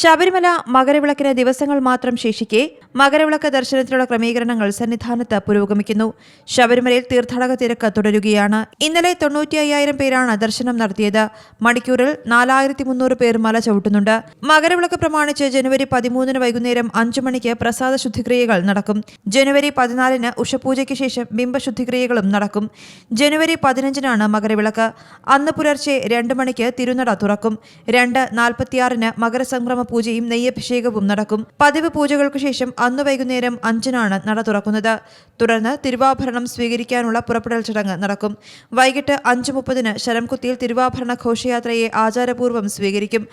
ശബരിമല മകരവിളക്കിന് ദിവസങ്ങൾ മാത്രം ശേഷിക്കെ മകരവിളക്ക് ദർശനത്തിനുള്ള ക്രമീകരണങ്ങൾ സന്നിധാനത്ത് പുരോഗമിക്കുന്നു. ശബരിമലയിൽ തീർത്ഥാടക തിരക്ക് തുടരുകയാണ്. ഇന്നലെ തൊണ്ണൂറ്റി അയ്യായിരം പേരാണ് ദർശനം നടത്തിയത്. മണിക്കൂറിൽ നാലായിരത്തി മുന്നൂറ് പേർ മല ചവിട്ടുന്നുണ്ട്. മകരവിളക്ക് പ്രമാണിച്ച് ജനുവരി പതിമൂന്നിന് വൈകുന്നേരം അഞ്ചു മണിക്ക് പ്രസാദ ശുദ്ധിക്രിയകൾ നടക്കും. ജനുവരി പതിനാലിന് ഉഷപൂജയ്ക്ക് ശേഷം ബിംബശുദ്ധിക്രിയകളും നടക്കും. ജനുവരി പതിനഞ്ചിനാണ് മകരവിളക്ക്. അന്ന് പുലർച്ചെ രണ്ട് മണിക്ക് തിരുനട തുറക്കും. രണ്ട് നാൽപ്പത്തിയാറിന് മകരസംക്രമ പൂജയും നെയ്യഭിഷേകവും നടക്കും. പതിവ് പൂജകൾക്കു ശേഷം അന്ന് വൈകുന്നേരം അഞ്ചിനാണ് നട തുറക്കുന്നത്. തുടർന്ന് തിരുവാഭരണം സ്വീകരിക്കാനുള്ള പുറപ്പെടൽ ചടങ്ങ് നടക്കും. വൈകിട്ട് അഞ്ച് മുപ്പതിന് ശരംകുത്തിയിൽ തിരുവാഭരണ ഘോഷയാത്രയെ ആചാരപൂർവം സ്വീകരിക്കും.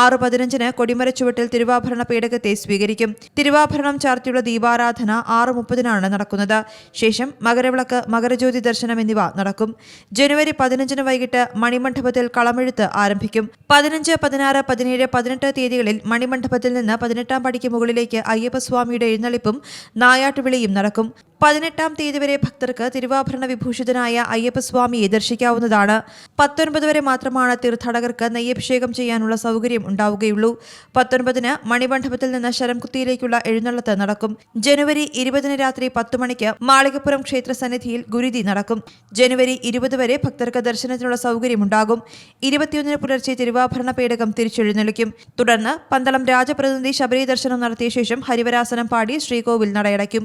ആറ് പതിനഞ്ചിന് കൊടിമര ചുവട്ടിൽ തിരുവാഭരണ പേടകത്തെ സ്വീകരിക്കും. തിരുവാഭരണം ചാർത്തിയുള്ള ദീപാരാധന ആറ് മുപ്പതിനാണ് നടക്കുന്നത്. ശേഷം മകരവിളക്ക് മകരജ്യോതി ദർശനം എന്നിവ നടക്കും. ജനുവരി പതിനഞ്ചിന് വൈകിട്ട് മണിമണ്ഡപത്തിൽ കളമെഴുത്ത് ആരംഭിക്കും. പതിനഞ്ച് പതിനാറ് പതിനേഴ് പതിനെട്ട് തീയതികളിൽ മണിമണ്ഡപത്തിൽ നിന്ന് പതിനെട്ടാം പടിക്ക് മുകളിലേക്ക് അയ്യപ്പസ്വാമിയുടെ എഴുന്നള്ളിപ്പും നായാട്ടുവിളിയും നടക്കും. പതിനെട്ടാം തീയതി വരെ ഭക്തർക്ക് തിരുവാഭരണ വിഭൂഷിതനായ അയ്യപ്പസ്വാമിയെ ദർശിക്കാവുന്നതാണ്. പത്തൊൻപത് വരെ മാത്രമാണ് തീർത്ഥാടകർക്ക് നെയ്യഭിഷേകം ചെയ്യാനുള്ള സൗകര്യം ഉണ്ടാവുകയുള്ളൂ. പത്തൊൻപതിന് മണിമണ്ഡപത്തിൽ നിന്ന് ശരംകുത്തിയിലേക്കുള്ള എഴുന്നള്ളത്ത് നടക്കും. ജനുവരി ഇരുപതിന് രാത്രി പത്ത് മണിക്ക് മാളികപ്പുറം ക്ഷേത്ര സന്നിധിയിൽ ഗുരുതി നടക്കും. ജനുവരി ഇരുപത് വരെ ഭക്തർക്ക് ദർശനത്തിനുള്ള സൗകര്യം സൗകര്യമുണ്ടാകും ഇരുപത്തിയൊന്നിന് പുലർച്ചെ തിരുവാഭരണ പേടകം തിരിച്ചെഴുന്നള്ളിക്കും. തുടർന്ന് പന്തളം രാജപ്രതിനിധി ശബരി ദർശനം നടത്തിയ ശേഷം ഹരിവരാസനം പാടി ശ്രീകോവിൽ നടയടയ്ക്കും.